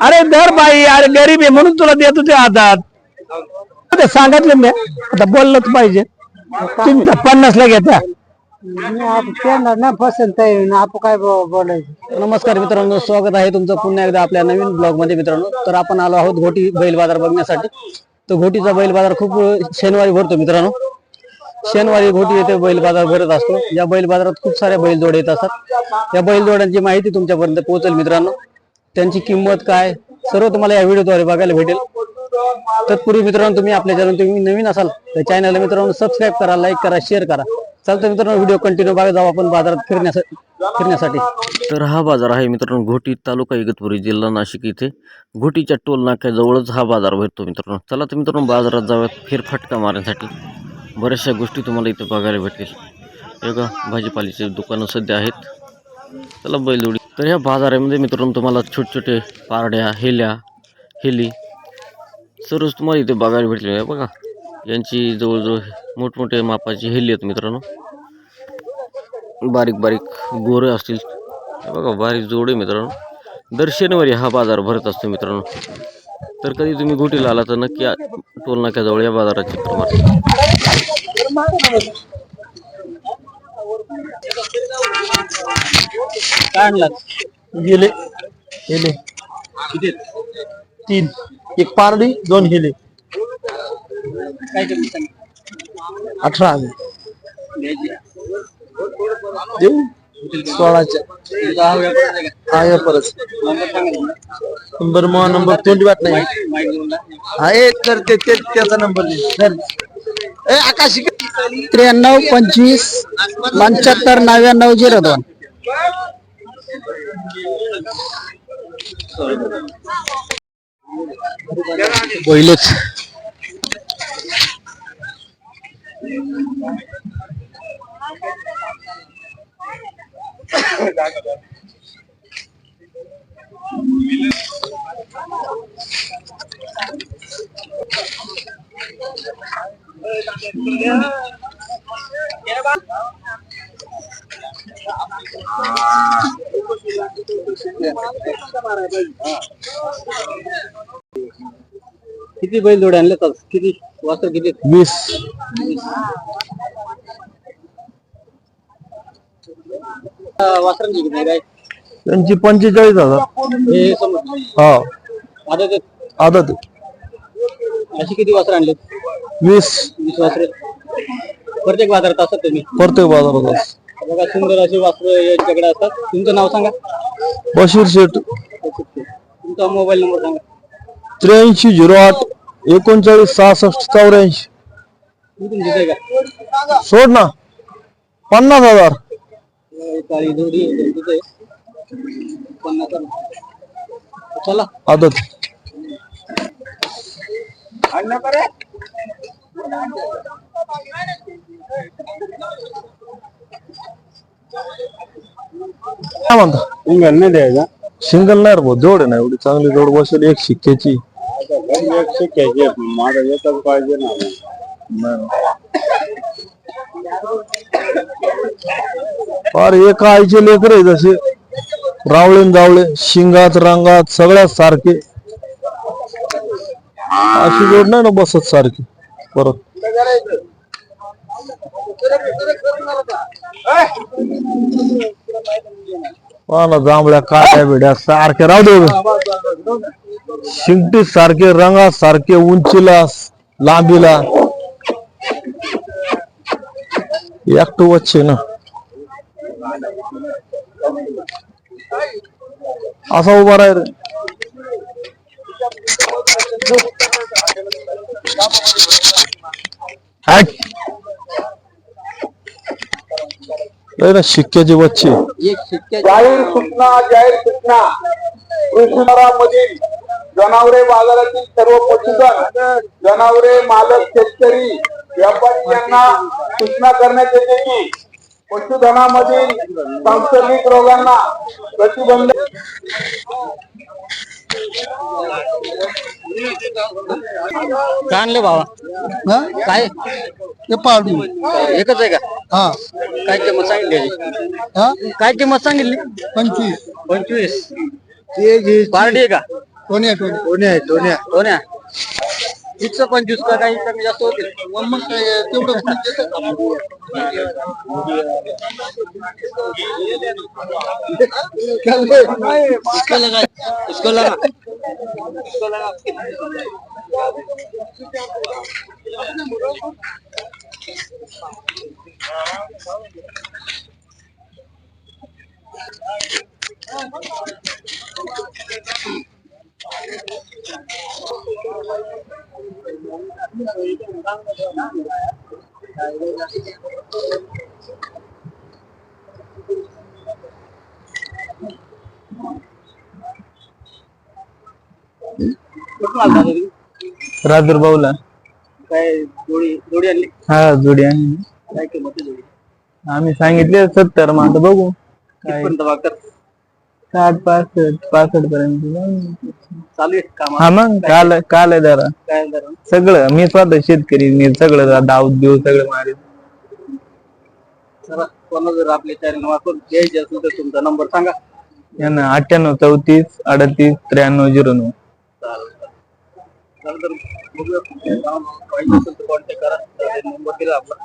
अरे दर बाई अरे गरीब आहे म्हणून तुला देतो ते हातात सांगितलं मी आता बोललंच पाहिजे. तुम्ही पन्नासला घेता. ना पसंत आहे. ना आपण काय बोलायचं? नमस्कार मित्रांनो स्वागत आहे तुमचं पुन्हा एकदा आपल्या नवीन ब्लॉगमध्ये मित्रांनो. तर आपण आलो आहोत घोटी बैल बाजार बघण्यासाठी. तर घोटीचा बैल बाजार खूप शनिवारी भरतो मित्रांनो. शनिवारी घोटी येथे बैल बाजार भरत असतो. या बैल बाजारात खूप साऱ्या बैल जोडे येत असतात. या बैल जोड्यांची माहिती तुमच्यापर्यंत पोहोचेल मित्रांनो. त्यांची किंमत काय? सर्व तुम्हाला या व्हिडिओद्वारे बघायला भेटेल. तत्पूर्वी मित्रांनो तुम्ही आपल्या चॅनल तुम्ही नवीन असाल तर चॅनलला मित्रांनो सबस्क्राईब करा लाईक करा शेअर करा. चालतं मित्रांनो व्हिडिओ कंटिन्यू बघा जाऊ आपण बाजारात फिरण्यासाठी फिरण्यासाठी. तर हा बाजार आहे मित्रांनो घोटी तालुका इगतपुरी जिल्हा नाशिक इथे. घोटीच्या टोल नाक्याजवळच हा बाजार भरतो मित्रांनो. चला तर मित्रांनो बाजारात जाऊयात फेरफटका मारण्यासाठी. बऱ्याचशा गोष्टी तुम्हाला इथे बघायला भेटतील. हे का भाजीपाल्याचे दुकानं सध्या आहेत. चला बैलजोडी तर ह्या बाजारामध्ये मित्रांनो तुम्हाला छोटे छोटे पारड्या हेल्या हेली सर्वच तुम्हाला इथे बघायला भेटले बघा यांची जवळजवळ मोठमोठ्या मापाची हेली आहेत मित्रांनो. बारीक बारीक गोरे असतील. बघा बारीक जोडे मित्रांनो. दर शनिवारी हा बाजार भरत असतो मित्रांनो. तर कधी तुम्ही गुटीला आला तर नक्की टोल नाक्याजवळ या बाजारात चक्कर मारा. काय आणला गेले. गेले. तीन. एक पारडी दोन गेले अठरा देऊ? सोळाच्या. परत. नंबर मग नंबर तोंडी वाट नाही. आहे तर ते त्याचा नंबर ए आकाश त्र्याण्णव पंचवीस पंच्याहत्तर नव्याण्णव झिरो दोन. पहिलेच. किती बैल जोडे आणले तर किती वाजता किती वीस. वासरांची किती काय त्यांची पंचेचाळीस हजार. हे समज हा. आता ते आदत अशी किती वासर आणले वीस. वीस वासरे प्रत्येक बाजारात असतात तुम्ही प्रत्येक बाजारात बघा सुंदर अशी वासरं यांच्याकडे असतात. तुमचं नाव सांगा. बशीर शेठ. तुमचा मोबाईल नंबर सांगा. त्र्याऐंशी झिरो आठ एकोणचाळीस सहासष्ट चौऱ्याऐंशी. का? सोड ना. पन्नास हजार. काळी पन्नास हजार. चला आदत. काय म्हणता? सिंगल नाही द्यायचा. सिंगल नाही रे भाऊ जोड आहे ना एवढी चांगली जोड बसेल एक शिक्क्याची. माझा येतच पाहिजे ना. फार एका आईचे लेकर आहे जसे रावळे जावळे शिंगात रंगात सगळ्यात सारखे. अशी जोड नाही ना बसत सारखी परत. पहा ना जांभळ्या काट्या बिड्या सारखे राहू दे शिंगटी सारखे रंगा सारखे उंचीला लांबीला. एकटो वच्चे ना असा उभा राह रे हट. लय ना शिक्क्याची बच्चे जाहीर सूचना जाहीर सूचना कृषी जनावरे बाजारातील सर्व पशुधन जनावरे मालक शेतकरी व्यापारी यांना सूचना करण्यात येते की पशुधनामधील सांसर्गिक रोगांना प्रतिबंध काय आणले बाबा काय? पाडू एकच आहे का? हा. काय किंमत सांगितली? हा? काय किंमत सांगितली? पंचवीस. पंचवीस. ते पार्टी आहे का? कोण्या कोण्या आहे दोन्या दोन्या फिक्स पंचवीस का काही कमी जास्त होतील मग तेवढं कोणी देतं इसको लगा इसको लगा इसको लगा कुठून आलता तुम्ही? राजूर भाऊला. काय जोडी जोडी आणली? हा जोडी आणली. काय किंमत आहे जोडी आम्ही सांगितले सत्तर मग आता बघू. काय कितपर्यंत वागतात? साठ पासष्ट पासष्ट पर्यंत. चालू काम हा मग काल काल आहे जरा. काय जरा? सगळं मी स्वतः शेतकरी मी सगळं दाऊद देऊ सगळं मारे. कोणा जर आपल्या चॅनल वापरून घ्यायचे असेल तर तुमचा नंबर सांगा. यांना अठ्ठ्याण्णव चौतीस अडतीस त्र्याण्णव झिरो नऊ. चालेल चालेल. तर बघूया. पाहिजे असेल तर कॉन्टॅक्ट करा. नंबर दिला आपला.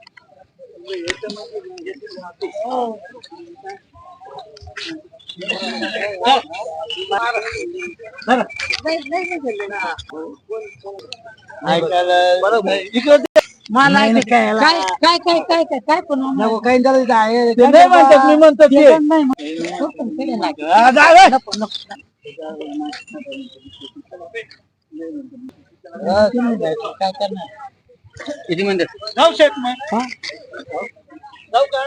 चालेल काय काय काय काय काय काय काय पण नको काही करायचं आहे नाही म्हणतात मी म्हणतो ते काय करणार किती म्हणते जाऊ शेत मग जाऊ का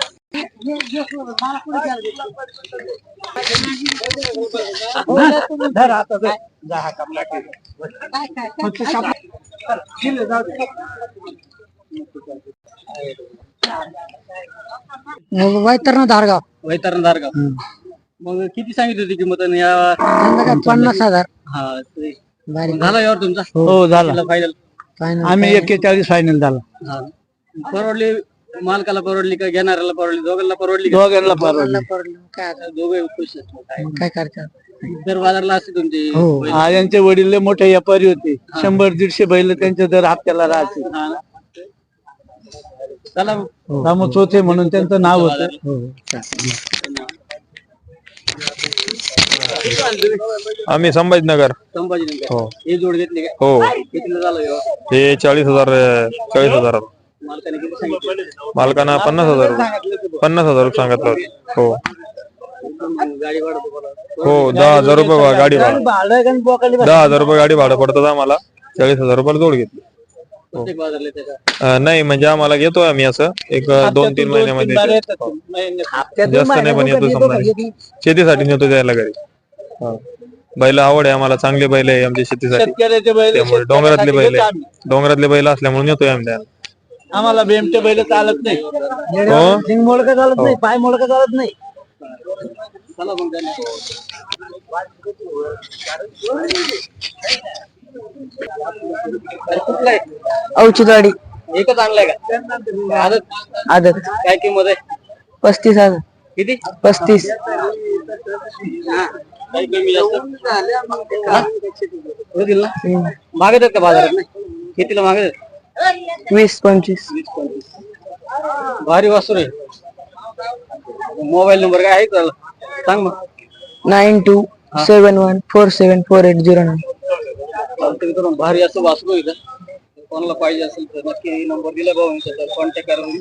धर आता धर. जा हा? कमला केला. फक्त साप- केलं, जाऊ दे. वैतरण धारगाव. वैतरण धारगाव. मग किती सांगितली होती किंमत आणि या पन्नास हजार. हा झाला यावर तुमचा? हो झाला. फायनल आम्ही एक्केचाळीस फायनल झाला. हा परवडली मालकाला परवडली का घेणाऱ्याला परवडली दोघांना परवडली का? दोघांना परवडलं. काय दोघे खुश आहेत. काय करतात? दर बाजारला असते तुमची हो. बैल. हा, यांचे वडील लय मोठे व्यापारी होते. शंभर दीडशे बैल त्यांच्या दर हप्त्याला राहते. हा. ना? चला. रामू चोथे म्हणून त्यांचं नाव होतं. आणले तुम्ही? आम्ही संभाजीनगर. संभाजीनगर. हे. जोड घेतली काय हो. कितीला झालं व्यवहार? हे चाळीस हजार चाळीस हजार. मालकाने किती सांगितलं? मालकांना पन्नास हजार. पन्नास हजार सांगितलं. हो. गाडी वाढतो बोला हो दहा हजार रुपये भा- गाडी भाडं. भाडं बोकाली दहा हजार रुपये गाडी भाडं पडतात आम्हाला. चाळीस हजार रुपयाला जोड घेतली. प्रत्येक बाजारला त्याचा अं, नाही म्हणजे आम्हाला घेतोय आम्ही असं. एक दोन तीन महिन्यामध्ये जास्त नाही पण येतो समजा शेतीसाठी नेतो त्याला घरी. हा. बैल आवड आहे आम्हाला चांगले बैल आहे आमच्या शेतीसाठी. शेतकऱ्याचे बैल त्यामुळे डोंगरातले बैल आहे. डोंगरातले बैल असल्यामुळे नेतोय आम्ही आम्हाला बेमटे बैल चालत नाही. हो? मोडका चालत नाही पाय मोडका चालत नाही. चला मग त्यांना. अरे कुठला आहे औचितवाडी एकच आणलाय का? आदत. आदत. काय किंमत आहे? पस्तीस हजार. किती? पस्तीस. हा. काही कमी जास्त हा? होतील ना मागत आहेत का बाजारात नाही? कितीला मागत आहेत वीस पंचवीस. वीस भारी वासूर आहे. मोबाईल नंबर काय आहे त्याला? सांग मग. Nine two seven one four seven four eight zero nine. चालतं मित्रांनो, भारी असं वाचलो इथं. कोणाला पाहिजे असेल तर नक्की नंबर दिला भाऊ कॉन्टॅक्ट करा तुम्ही.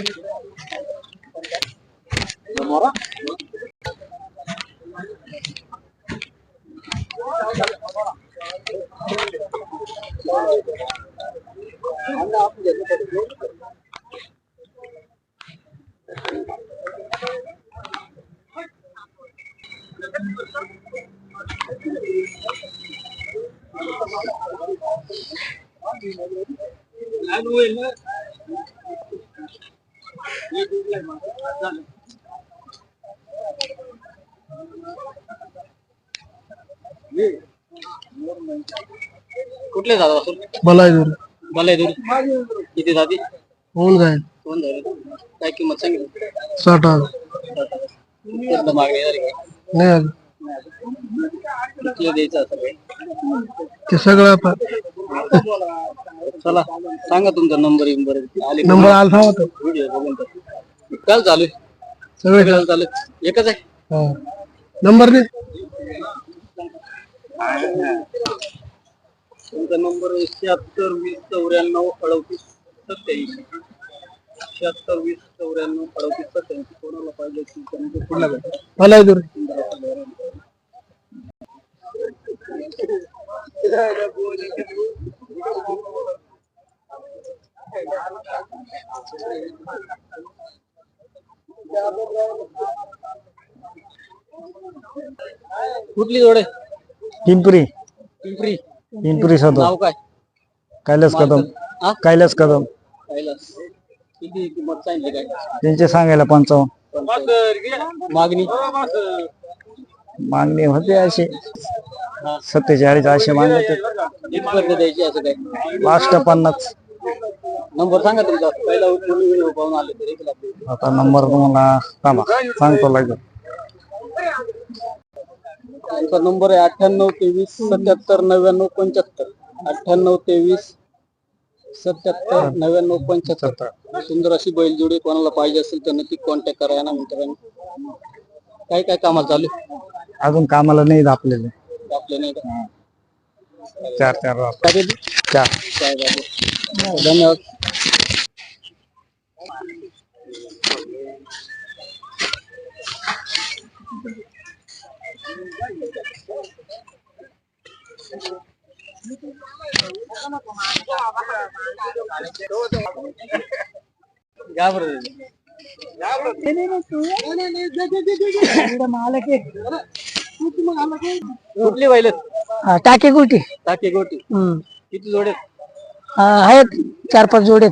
असं वाचलं. चला मग. कुठले जात असून बलायदूर. मला दूर किती जाती? होऊन जाईल? दोन झाले काय किंमत सांगितली? साठ हजार. मागणी झाली काय नाही आलं. किती द्यायचं असं ते सगळं चला सांगा तुमचा नंबर नंबर आले नंबर आला होता. व्हिडिओ बघून तर. काल चालू सगळे सगळं चालू. एकच आहे. नंबर दे. तुमचा नंबर शहात्तर वीस चौऱ्याण्णव अडतीस सत्याऐंशी. शहात्तर वीस चौऱ्याण्णव अडतीस सत्याऐंशी. कोणाला पाहिजे की त्यांचं म्हणजे कुठली जोडे आहे? पिंपरी. पिंपरी. पिंपरी सदर नाव काय? कैलास कदम. हा कैलास कदम. कैलास. किती किंमत सांगितली काय? त्यांचे सांगायला पंचावन्न. मागणी? मागणी होते असे सत्तेचाळीस असे मागते कितपर्यंत द्यायची असं काय? लास्ट पन्नास. नंबर सांगा तुमचा. पहिला व्हिडिओ पाहून आले तर एक लाख आता नंबर तुम्हाला थांबा सांगतो लागेल त्यांचा नंबर आहे अठ्ठ्याण्णव तेवीस सत्याहत्तर नव्याण्णव पंच्याहत्तर अठ्ठ्याण्णव तेवीस सत्याहत्तर नव्याण्णव पंच्याहत्तर सुंदर अशी बैलजोडी कोणाला पाहिजे असेल तर नक्की कॉन्टॅक्ट करा ना मित्रांनो काय काय कामाला चालू आहे? अजून कामाला नाही आपल्याला आपले नाही का चार चार वाजता. काय? चार काय बाबू. धन्यवाद कुठली बैल टाके गुटी टाके गोटी. किती जोडे आहेत चार पाच जोडे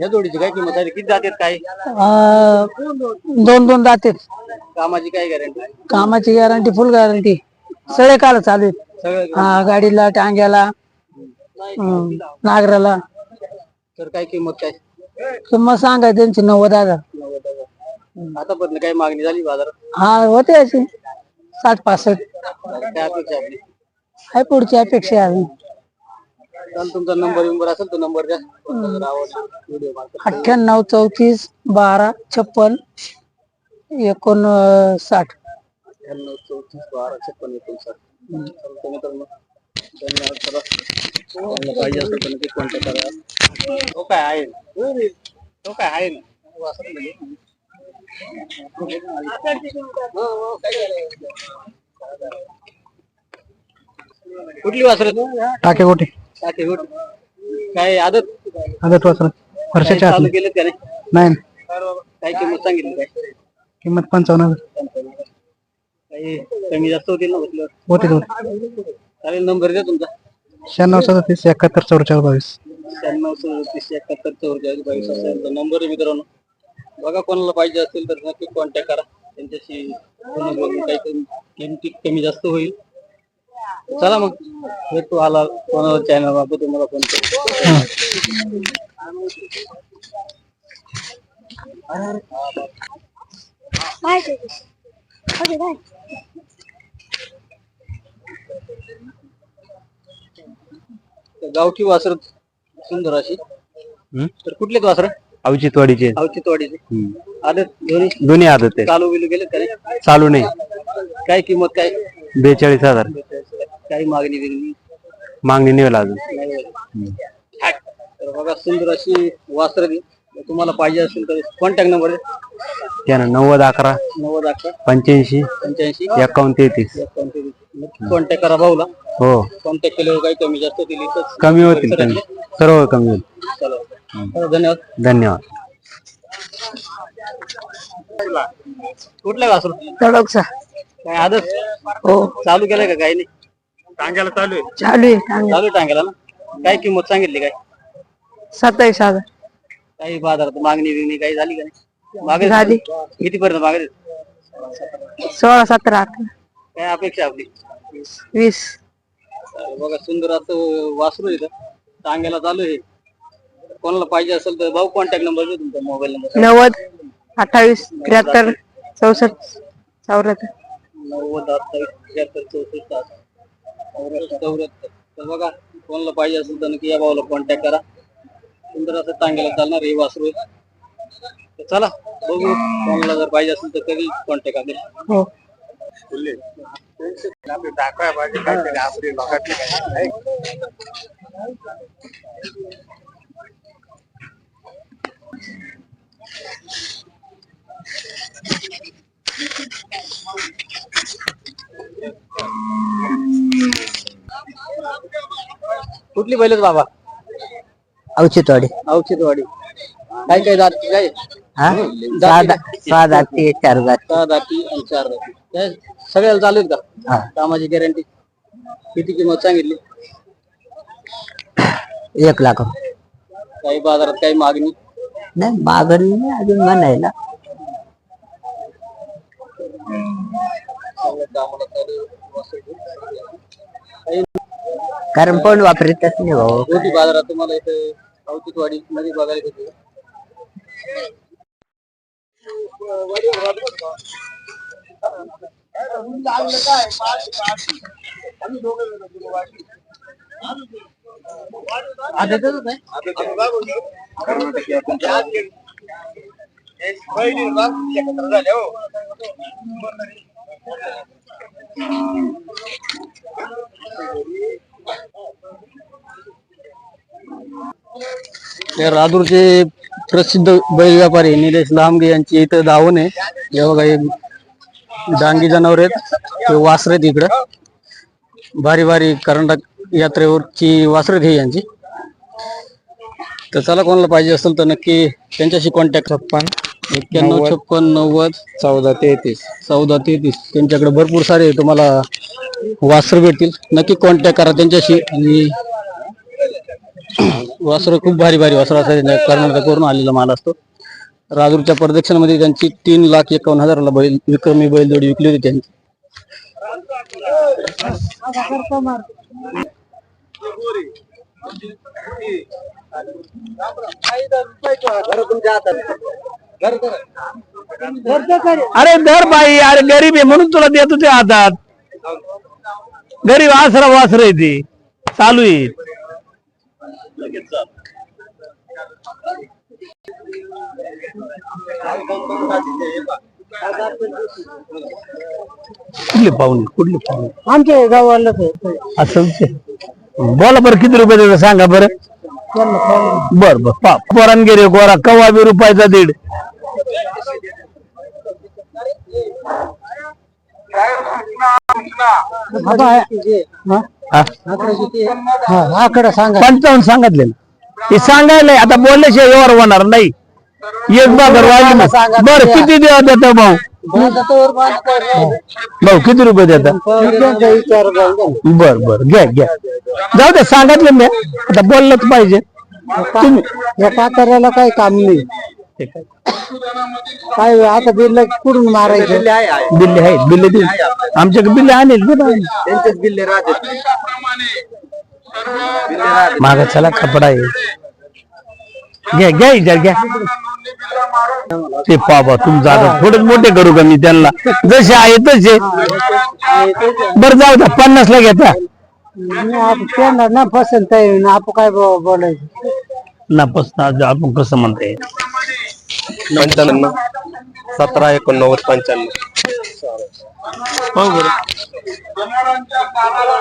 या जोडीची काय किंमत आहे किती जातात. काय दोन दोन जाते कामाची काय गॅरंटी. कामाची गॅरंटी. फुल गॅरंटी. सगळे काल चालू आहेत. सगळं हा गाडीला टांग्याला हम्म, नागराला. तर काय किंमत काय? किंमत सांगाय त्यांची नव्वद हजार. आतापर्यंत काय मागणी झाली बाजारात? हा होते अशी. साठ पासष्ट. काय अपेक्षा आपली? आहे पुढची अपेक्षा आहे? अजून चाल तुमचा नंबर विंबर असेल तर नंबर द्या. जर आवडला व्हिडिओ मार्फत. अठ्ठ्याण्णव चौतीस बारा छप्पन एकोणसाठ. चौतीस बारा छप्पन एकोणसाठ. चालतंय मित्रांनो कोणाला पाहिजे असेल तर नक्की कॉन्टॅक्ट करा. तो काय आहे? ना? तो काय आहे? ना तो असंच म्हणजे. कुठली वासर टाके गोटे. टाके गोट. काय आदत? आदत वासर. वर्षाच्या चालू आतले. केलं का नाही नाही. काय किंमत सांगितली काय? किंमत पंचावन्न हजार. काही कमी जास्त होतील ना म्हटलं होते होते चालेल नंबर द्या तुमचा. शहाण्णव सदतीस एकाहत्तर चौवेचाळीस बावीस. शहाण्णव सदतीस एकाहत्तर चौवेचाळीस बावीस असेल तर नंबर आहे मित्रांनो. बघा कोणाला पाहिजे असेल तर नक्की कॉन्टॅक्ट करा. त्यांच्याशी बोलून बघू काही कमी किमती कमी जास्त होईल. चला मग. भेटू आला कोणाला चॅनल वापरू तुम्हाला फोन करतो गावठी वासर सुंदर अशी. तर कुठले वासर? अवचितवाडीचे औचितवाडीचे आदत दोन्ही? दोन्ही आदत आहे चालू बिलू गेले नाही? चालू नाही. काय किंमत काय? बेचाळीस हजार. काही मागणी बिगणी मागणी निघाला अजून. तर बघा सुंदर अशी वासर तुम्हाला पाहिजे असेल तर कॉन्टॅक्ट नंबर आहे. त्यानं नव्वद अकरा नव्वद अकरा. पंच्याऐंशी पंच्याऐंशी. एकावन्न तेहतीस. कॉन्टॅक्ट करा भाऊला. हो. कॉन्टॅक्ट केल्यावर काही कमी जास्त दिली तर कमी होतील कमी सर्व कमी होईल. चला. धन्यवाद. धन्यवाद. कुठल्या वासर तडोकचा. काय आदत हो. चालू केलंय का काही नाही? टांग्याला चालू आहे. चालू आहे चालू टांगेला ना? काय किंमत सांगितली काय? सत्तावीस हजार. काही बाजारात मागणी बिगणी काही झाली का नाही? मागे झाली. किती पर्यंत मागे सोळा सतरा काय अपेक्षा आपली? वीस. बघा सुंदर असं वासरू इथं. टांग्याला चालू आहे. कोणाला पाहिजे असेल तर भाऊ कॉन्टॅक्ट नंबर दे तुमचा मोबाईल नंबर नव्वद अठ्ठावीस त्र्याहत्तर चौसष्ट चौऱ्याहत्तर. नव्वद अठ्ठावीस त्र्याहत्तर चौसष्ट चौऱ्याहत्तर. चौऱ्याहत्तर तर बघा कोणाला पाहिजे असेल तर नक्की या भाऊला कॉन्टॅक्ट करा. सुंदर असं टांग्याला चालणार हे वासरू आहे. तर चला बघू कोणाला जर पाहिजे असेल तर कधी कॉन्टॅक्ट आपले हो. कुठली बैलच बाबा? औचितवाडी काय काय जात काय? सहा जाती. चार जाती. सहा दाती आणि चार दाती काय? सगळ्याला चालू आहेत का? कामाची गॅरंटी किती किंमत सांगितली? एक लाख काही बाजारात काही मागणी? नाही मागणी नाही अजून म्हणायला. चांगलं कामाला चालू आहे. कारण पण वापरतच नाही भाऊ. बाजारात तुम्हाला इथे? औचितवाडी मध्ये बघायला भेटते आदतच झाले हो राजूरचे प्रसिद्ध बैल व्यापारी निलेश लांबगे यांची इथं दावण आहे. हे बघा हे डांगी जनावर आहेत. ते वासर इकडं. भारी भारी कर्नाटक यात्रेवरची वासर हे यांची. तर चला कोणाला पाहिजे असेल तर नक्की त्यांच्याशी कॉन्टॅक्ट छप्पन एक्क्याण्णव छप्पन नव्वद चौदा तेहतीस. चौदा तेहतीस. त्यांच्याकडे भरपूर सारे तुम्हाला वासर भेटतील. नक्की कॉन्टॅक्ट करा त्यांच्याशी आणि वासर खूप भारी भारी वासर असतात. कर्नाटकावरून आलेला माल असतो. राजूरच्या प्रदक्षिणामध्ये त्यांची तीन लाख एकावन्न हजाराला बैल विक्रमी बैलजोडी विकली होती त्यांची. अरे धर बाई अरे गरीब आहे म्हणून तुला देतो ते हातात. गरीब आसरा वासर आहे ते. चालू आहे. कुठले पाहुणे? कुठले पाहुणे? आमच्या गावाला असं बोला बरं किती रुपये देतो सांगा बरं? बर बर. पा पोरांगिरी गोरा कवा बी रुपयाचा दीड? आकडा सांगा. पंचावन्न सांगितले ते सांगायला आता बोलल्याशिवाय व्यवहार होणार नाही. एक बाजार वाढली बर किती देवा देता भाऊ? भाऊ किती रुपये देता? बर बर घ्या घ्या. जाऊ दे सांगितलं मी. आता बोललंच पाहिजे. तुम्ही या पाताऱ्याला काही काम नाही. काय आता बिल कुठून मारायचं? बिल्ले आहेत बिल्ले दिले आमच्याकडे बिल्ले आणेल माझा चला कपडा आहे. घ्या घ्या इजार घ्या. ते बाबा तुमचं आता थोडे मोठे करू का मी त्यांना? जसे आहे तसे. बरं जाऊ द्या पन्नास ला घेता आता त्यांना ना पसंत आहे ना आपण काय बो- बोलायचं? ना पसंत आपण कसं म्हणता येईल पंच्याण्णव. सतरा एकोणनव्वद पंच्याण्णव. जनावरांच्या कानाला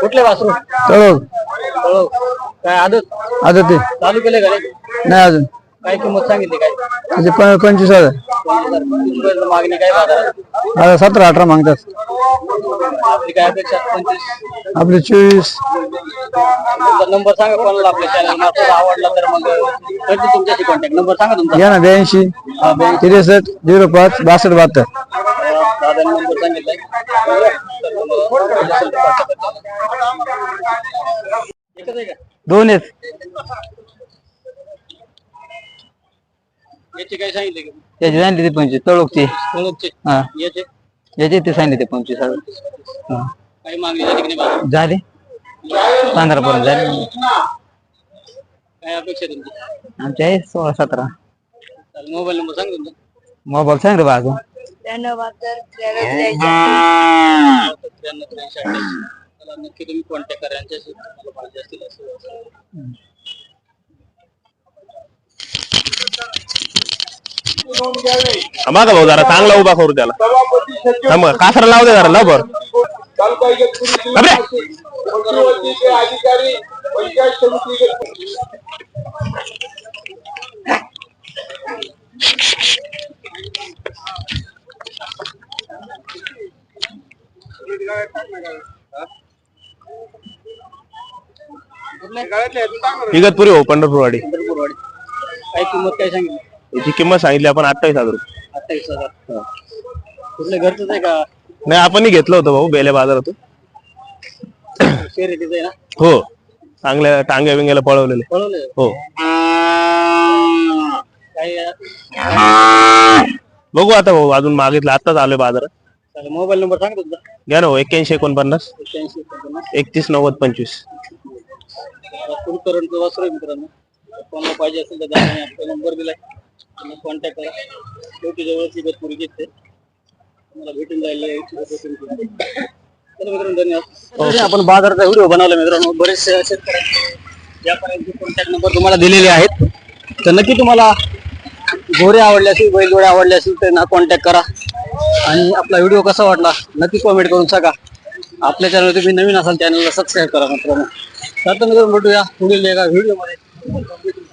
कुठले वासरू? तळोग तळोग. काय आदत? आता ते चालू केले का? नाही अजून. काय किंमत सांगितली काय? म्हणजे प- पंचवीस हजार. पंचवीस मागणी काय बाजारात? आता सतरा अठरा मागतात. आपली काय अपेक्षा? पंचवीस? आपले चोवीस. तुमचा नंबर सांगा कोणाला आपल्या चॅनल मार्फत आवडला तर मग करते तुमच्याशी कॉन्टॅक्ट नंबर सांगा तुमचा. घ्या ना ब्याऐंशी त्रेसष्ट झिरो पाच बासष्ट बहात्तर. दादा नंबर सांगितलाय एकच आहे का? दोन आहेत. याची काय सांगितले का? त्याचे सांगितले ते पंचवीस तळोगचे हा. याचे? याचे ते सांगितले ते पंचवीस हजार. हा. काही मागणी झाली की नाही बाजारात? झाले. पंधरा पर्यंत झाले. काय अपेक्षा आहे तुमची? आमचे आहे सोळा सतरा. मोबाईल नंबर सांग तुमचा मोबाईल सांग रे बा अजून. त्र्याण्णव त्र्याऐंशी अठ्ठ्याऐंशी त्याला नक्की तुम्ही कॉन्टॅक्ट करा. यांच्याशी तुम्हाला पाहिजे असतील असं मागा भाऊ जरा चांगला उभा करू त्याला. कासरा लावू दे जरा लवकर इगतपुरी हो पंढरपूरवाडी. काय किंमत काय सांगितली? याची किंमत सांगितली आपण अठ्ठावीस हजार रुपये. अठ्ठावीस हजार. कुठलं घरचंच आहे का? नाही आपणही घेतलं होतं भाऊ बेल्या बाजारातून. शर्यतीचं आहे ना? हो. चांगल्या टांग्या बिंग्याला पळवलेले. पळवलं हो. काही बघू आता भाऊ अजून मागितलं आताच आलोय बाजारात. मोबाईल नंबर सांगा तुमचा घ्या ना एक्क्याऐंशी एकोणपन्नास एक्क्याऐंशी एकोणपन्नास. एकतीस नव्वद पंचवीस. वासरू आहे मित्रांनो. कोणाला पाहिजे असेल तर नंबर दिलाय. त्यांना कॉन्टॅक्ट करा. शेवटी जवळची इगतपुरी घेते तुम्हाला भेटून जायला चला मित्रांनो धन्यवाद. आपण बाजाराचा व्हिडिओ बनवला मित्रांनो. बरेचसे शेतकऱ्यांचे व्यापाऱ्यांचे कॉन्टॅक्ट नंबर तुम्हाला दिलेले आहेत. तर नक्की तुम्हाला घोडे आवडले असतील बैलजोडे आवडले असतील त्यांना कॉन्टॅक्ट करा. आणि आपला व्हिडिओ कसा वाटला नक्की कॉमेंट करून सांगा. आपल्या चॅनल तुम्ही नवीन असाल चॅनलला सबस्क्राईब करा मित्रांनो. तर मित्रांनो भेटूया पुढील एका व्हिडिओमध्ये.